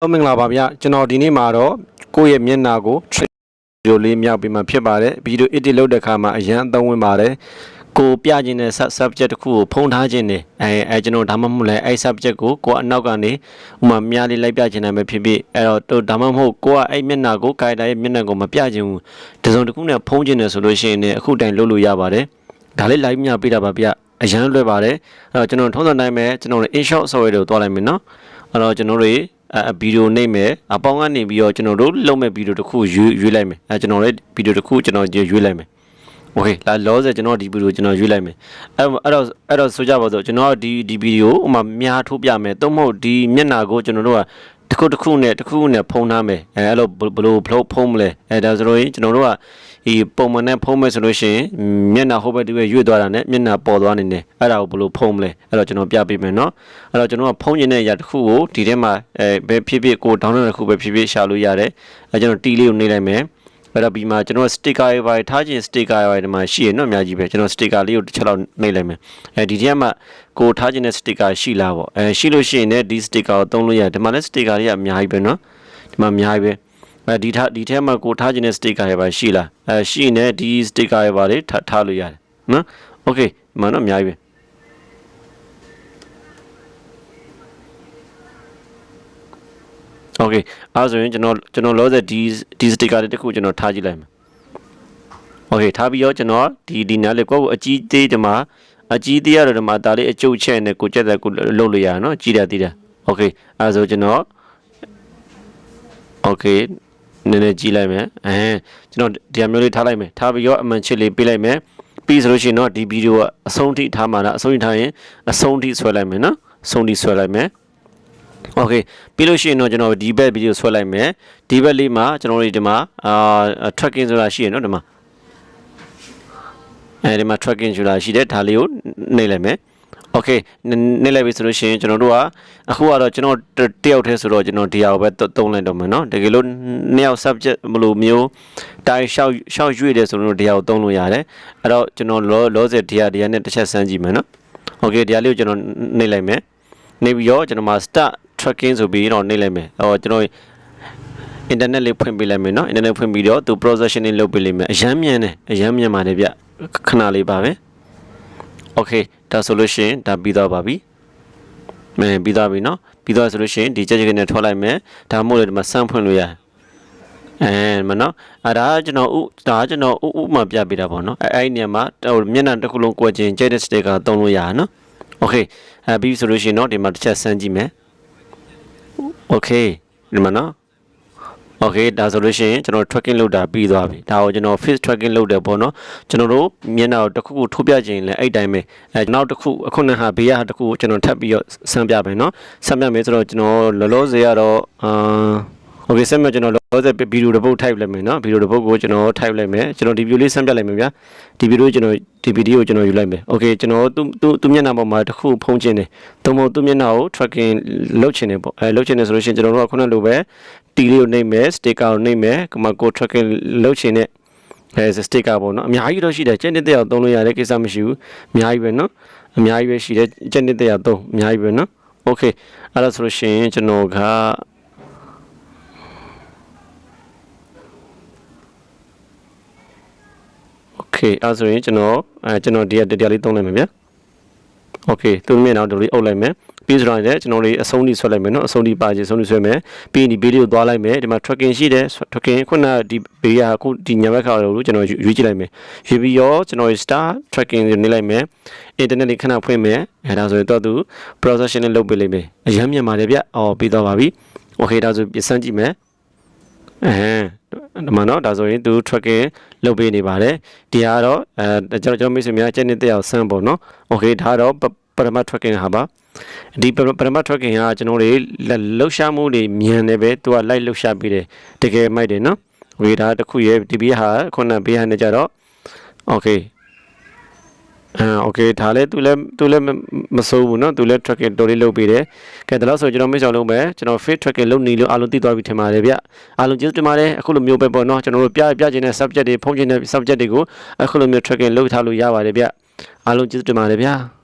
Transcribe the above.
ဟုတ်မင်္ဂလာပါဗျကျွန်တော်ဒီနေ့မှာတော့ကိုယ့်ရဲ့မျက်နှာကိုဗီဒီယိုလေးမြောက်ပြီးမှဖြစ်ပါတယ်ဗီဒီယို edit လုပ်တဲ့အခါမှာအရန်အသုံးဝင်ပါတယ်ကိုပြခြင်းတဲ့ sub- subject တစ်ခုကိုဖုံးထားခြင်းနဲ့အဲအဲကျွန်တော်ဒါမှမဟုတ်လဲအဲ subject ကိုကိုယ်အနောက်ကနေဥမာမြားလေးလိုက်ပြခြင်းနဲ့ပဲဖြစ်ဖြစ်အဲ့တော့တို့ဒါမှမဟုတ်ကိုကအဲ့မျက်နှာကို character ရဲ့မျက်နှာကိုမပြခြင်းဘူးဒီစုံတစ်ခုနဲ့ဖုံးခြင်းနဲ့ဆိုလို့ရှိရင်လည်းအခုတိုင်လုပ်လို့ရပါတယ်ဒါလေး live မြပေးတာပါဗျအရန်လွယ်ပါတယ်အဲ့တော့ကျွန်တော်ထုံးစံတိုင်းပဲကျွန်တော်တို့ in short software တွေကိုတွားလိုက်မယ်နော်အဲ့တော့ကျွန်တော်တို့အဲ ဗီဒီယိုနှိမ့်မယ်အပေါင်းကနေပြီးတော့ကျွန်တော်တို့လုပ်မဲ့ဗီဒီယိုတစ်ခုရွေးရွေးလိုက်မယ်အဲကျွန်တော်လည်းဗီဒီယိုတစ်ခုကျွန်တော်ရွေးလိုက်မယ်โอเคလာလောဆယ်ကျွန်တော်ဒီဗီဒီယိုကျွန်တော်ရွေးလိုက်မယ်အဲအဲ့တော့အဲ့တော့ဆိုကြပါစို့ကျွန်တော်ဒီဒီဗီဒီယိုဥမာမြားထိုးပြမယ်သို့မဟုတ်ဒီမျက်နှာကိုကျွန်တော်တို့က တစ်ခုတစ်ခုနဲ့တစ်ခုနဲ့ဖုံးထားမယ်အဲအဲ့လိုဘယ်လိုဘယ်လိုဖုံးမလဲအဲဒါဆိုလို့ရင်ကျွန်တော်တို့ကဒီပုံမှန်နဲ့ဖုံးမယ်ဆိုလို့ရှိရင်မျက်နှာဟိုဘက်ဒီဘက်ရွေ့သွားတာနဲ့မျက်နှာပေါ်သွားနေတယ်အဲ့ဒါကိုဘယ်လိုဖုံးမလဲအဲ့တော့ကျွန်တော်ပြပေးမယ်နော်အဲ့တော့ကျွန်တော်ကဖုံးခြင်းတဲ့အရာတစ်ခုကိုဒီထဲမှာအဲဘယ်ဖြစ်ဖြစ်ကို download တစ်ခုပဲဖြစ်ဖြစ်ရှာလို့ရတယ်အဲကျွန်တော်တီလေးကိုနှိပ်လိုက်မယ် အဲ့တော့ဒီမှာကျွန်တော် sticker တွေပါထားခြင်း sticker တွေဒီမှာရှိရနော်အများကြီးပဲကျွန်တော် sticker လေးကိုတစ်ချက်လောက်နှိပ်လိုက်မယ်အဲဒီထဲမှာကိုထားခြင်းတဲ့ sticker ရှိလားပေါ့အဲရှိလို့ရှိရင်လည်းဒီ sticker ကိုသုံးလို့ရတယ်ဒီမှာလည်း sticker တွေကအများကြီးပဲနော်ဒီမှာအများကြီးပဲအဲဒီထားဒီထဲမှာကိုထားခြင်းတဲ့ sticker တွေပါရှိလားအဲရှိရင်လည်းဒီ sticker တွေပါလေထားထားလို့ရတယ်နော် okay ဒီမှာတော့အများကြီးပဲ โอเคအဲဆိုရင်ကျွန်တော်ကျွန်တော်လောဆယ်ဒီဒီ sticker လေးတစ်ခုကျွန်တော်ထားကြည့်လိုက်မယ်โอเคထားပြီးတော့ကျွန်တော်ဒီဒီနားလေးကိုယ့်ကိုအကြီးသေးဒီမှာအကြီးသေးရတော့ဒီမှာဒါလေးအကျုပ်ချက်နဲ့ကိုကြက်တဲ့ကိုလှုပ်လို့ရအောင်နော်ကြီးတယ်သေးတယ်โอเคအဲဆိုကျွန်တော်โอเคနည်းနည်းကြီးလိုက်မယ်အဲကျွန်တော်ဒီအမျိုးလေးထားလိုက်မယ်ထားပြီးတော့အမှန်ချစ်လေးပေးလိုက်မယ်ပြီးဆိုလို့ရှိရင်တော့ဒီဗီဒီယိုကအဆုံးထိထားမှာလားအဆုံးထိထားရင်အဆုံးထိဆွဲလိုက်မယ်နော်အဆုံးထိဆွဲလိုက်မယ် โอเคပြီးလို့ရှိရင်တော့ကျွန်တော်ဒီဘက်ဗီဒီယိုဆွဲလိုက်မယ်ဒီဘက်လေးမှာကျွန်တော်တို့ဒီမှာအာ tracking ဆိုတာရှိရနော်ဒီမှာအဲဒီမှာ tracking ဆိုတာရှိတယ်ဒါလေးကိုနှိပ်လိုက်မယ်โอเคနှိပ်လိုက်ပြီဆိုလို့ရှိရင်ကျွန်တော်တို့ကအခုကတော့ကျွန်တော်တယောက်တည်းဆိုတော့ကျွန်တော်ဒီဟာကိုပဲသုံးလိုက်တော့မယ်เนาะတကယ်လို့နှစ်ယောက် subject မလို့မျိုးတိုင်းရှောက်ရှောက်ရွေ့တယ်ဆိုတော့ဒီဟာကိုသုံးလို့ရတယ်အဲ့တော့ကျွန်တော်လောလောဆယ်ဒီဟာဒီဟာနဲ့တစ်ချက်စမ်းကြည့်မယ်เนาะโอเคဒီဟာလေးကိုကျွန်တော်နှိပ်လိုက်မယ် နေပြီးတော့ကျွန်တော်မှာ start tracking ဆိုပြီးတော့နှိပ်လိုက်မယ်ဟောကျွန်တော် internet လေးဖွင့်ပေးလိုက်မယ်เนาะ internet ဖွင့်ပြီးတော့သူ processing လေးလုပ်ပေးလိုက်မယ်အရမ်းမြန်တယ်အရမ်းမြန်ပါတယ်ဗျခဏလေးပါပဲ okay ဒါဆိုလို့ရှိရင်ဒါပြီးတော့ပါပြီမင်းပြီးတော့ပြီเนาะပြီးတော့ဆိုလို့ရှိရင်ဒီကြက်ကြက်နဲ့ထွက်လိုက်မယ်ဒါမှမဟုတ်လည်းဒီမှာစမ်းဖွင့်လို့ရတယ်အဲမနော်အဲဒါကကျွန်တော်ဥဒါကကျွန်တော်ဥဥမှပြပေးတာပေါ့နော်အဲအဲ့ဒီနေရာမှာဟိုမျက်နှာတစ်ခုလုံးကွက်ခြင်းကြိုက်တဲ့ sticker သုံးလို့ရတာနော် okay အဲပြီးဆိုလို့ရှိရင်တော့ဒီမှာတစ်ချက်စမ်းကြည့်မယ် okay ဒီမှာနော် okay ဒါဆိုလို့ရှိရင်ကျွန်တော် tracking လုပ်တာပြီးသွားပြီဒါကိုကျွန်တော် face tracking လုပ်တယ်ပေါ့နော်ကျွန်တော်တို့မျက်နှာကိုတစ်ခုခုထိုးပြခြင်းလဲအဲ့တိုင်းပဲအဲနောက်တစ်ခုအခုနဟာဘေးကတစ်ခုကိုကျွန်တော်ထပ်ပြီးတော့ဆန်းပြမယ်နော်ဆန်းပြမယ်ဆိုတော့ကျွန်တော်လောလောဆယ်ကတော့အာ โอเคဆက်မကျွန်တော်လောဆယ်ဗီဒီယိုတစ်ပုတ် type လိုက်မယ်နော်ဗီဒီယိုတစ်ပုတ်ကိုကျွန်တော် type လိုက်မယ်ကျွန်တော်ဒီဗီဒီယိုလေးဆန်းပြလိုက်မယ်ဗျာဒီဗီဒီယိုကျွန်တော်ဒီဗီဒီယိုကျွန်တော်ယူလိုက်မယ်โอเคကျွန်တော်သူသူသူမျက်နှာပေါ်မှာတစ်ခုဖုံးခြင်းတယ်သို့မဟုတ်သူမျက်နှာကို tracking လုပ်ခြင်းတယ်ပေါ့အဲလုပ်ခြင်းတယ်ဆိုလို့ရှိရင်ကျွန်တော်တို့ကခုနလိုပဲတီလေးကိုနှိပ်မယ် sticker ကိုနှိပ်မယ်ကမကို tracking လုပ်ခြင်းနဲ့အဲ sticker ပေါ့နော်အများကြီးတော့ရှိတယ်ကျင့်တဲ့တရားသုံးလို့ရတဲ့ကိစ္စမရှိဘူးအများကြီးပဲနော်အများကြီးပဲရှိတယ်ကျင့်တဲ့တရားသုံးအများကြီးပဲနော်โอเคအဲ့ဒါဆိုလို့ရှိရင်ကျွန်တော်က okay အဲ့ဆိုရင်ကျွန်တော်အဲကျွန်တော်ဒီကတရားလေးသုံးလိုက်မယ်ဗျာ okay သူ့မျက်နှာတို့လေးအုပ်လိုက်မယ်ပြီးဆိုတော့လည်းကျွန်တော်လေးအဆုံးထိဆွဲလိုက်မယ်နော်အဆုံးထိပါချင်အဆုံးထိဆွဲမယ်ပြီးရင်ဒီဗီဒီယိုသွားလိုက်မယ်ဒီမှာ tracking ရှိတယ် tracking ခုနဒီဘေးကအခုဒီညဘက်ခါလို့ကျွန်တော်ရွေးကြည့်လိုက်မယ်ရွေးပြီးရောကျွန်တော် star tracking ကိုနေလိုက်မယ် internet လေးခဏဖွင့်မယ်အဲဒါဆိုရင်တော့သူ processing နဲ့လုပ်ပေးလိုက်မယ်အရမ်းမြန်ပါတယ်ဗျအော်ပြီးတော့ပါပြီ okay ဒါဆိုပြန်စမ်းကြည့်မယ်အဲ ဒီမှာတော့ဒါဆိုရင်သူ tracking လုပ်ပေးနေပါတယ်ဒီဟာတော့အဲကျွန်တော်ကျွန်တော်မိတ်ဆွေများကျက်နေတဲ့အောင်ဆန်းပေါ့နော် okay ဒါတော့ပရမ tracking ဟာပါဒီပရမ tracking ဟာကျွန်တော်တွေလှုပ်ရှားမှုတွေမြန်နေပဲသူက live လှုပ်ရှားပေးတယ်တကယ်မိုက်တယ်နော်ဝေဒါတစ်ခုရဲ့ဒီဘေးဟာခုနဘေးဟာနဲ့ကြတော့ okay အာโอเคဒါလည်းသူလည်းသူလည်းမစိုးဘူးเนาะသူလည်း tracking တော်လေးလုပ်ပေးတယ်ကဲဒါလို့ဆိုကျွန်တော်မိတ်ဆောင်လုံးပဲကျွန်တော် face tracking လုပ်နေလို့အားလုံးသိသွားပြီထင်ပါတယ်ဗျအားလုံးကျေးဇူးတင်ပါတယ်အခုလိုမျိုးပဲပေါ့เนาะကျွန်တော်တို့ပြပြခြင်းတဲ့ subject တွေဖုံးခြင်းတဲ့ subject တွေကိုအခုလိုမျိုး tracking လုပ်ထားလို့ရပါတယ်ဗျအားလုံးကျေးဇူးတင်ပါတယ်ဗျ